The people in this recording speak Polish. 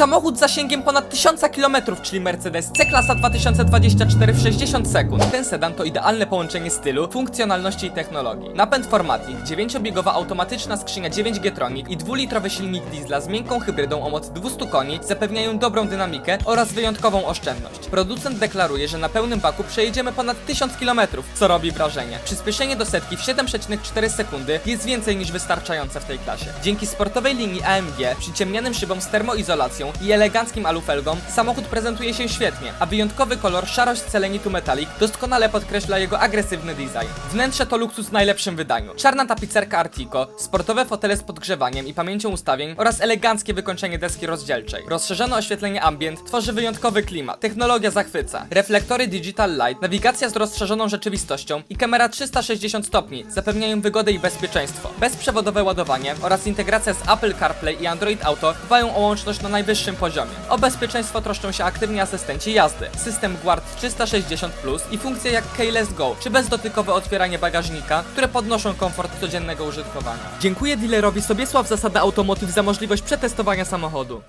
Samochód z zasięgiem ponad 1000 km, czyli Mercedes C-klasa 2024 w 60 sekund. Ten sedan to idealne połączenie stylu, funkcjonalności i technologii. Napęd Formatic, 9-biegowa automatyczna skrzynia 9G Tronic i 2-litrowy silnik diesla z miękką hybrydą o mocy 200 koni zapewniają dobrą dynamikę oraz wyjątkową oszczędność. Producent deklaruje, że na pełnym baku przejedziemy ponad 1000 km, co robi wrażenie. Przyspieszenie do setki w 7,4 sekundy jest więcej niż wystarczające w tej klasie. Dzięki sportowej linii AMG, przyciemnianym szybom z termoizolacją i eleganckim alufelgom, samochód prezentuje się świetnie, a wyjątkowy kolor szarość selenitu metallic doskonale podkreśla jego agresywny design. Wnętrze to luksus w najlepszym wydaniu. Czarna tapicerka Artico, sportowe fotele z podgrzewaniem i pamięcią ustawień oraz eleganckie wykończenie deski rozdzielczej. Rozszerzone oświetlenie ambient tworzy wyjątkowy klimat. Technologia zachwyca. Reflektory Digital Light, nawigacja z rozszerzoną rzeczywistością i kamera 360 stopni zapewniają wygodę i bezpieczeństwo. Bezprzewodowe ładowanie oraz integracja z Apple CarPlay i Android Auto dbają o łączność na najwyższym poziomie. O bezpieczeństwo troszczą się aktywni asystenci jazdy. System Guard 360 Plus i funkcje jak Keyless Go czy bezdotykowe otwieranie bagażnika, które podnoszą komfort codziennego użytkowania. Dziękuję dealerowi Sobiesław Zasada Automotive za możliwość przetestowania samochodu.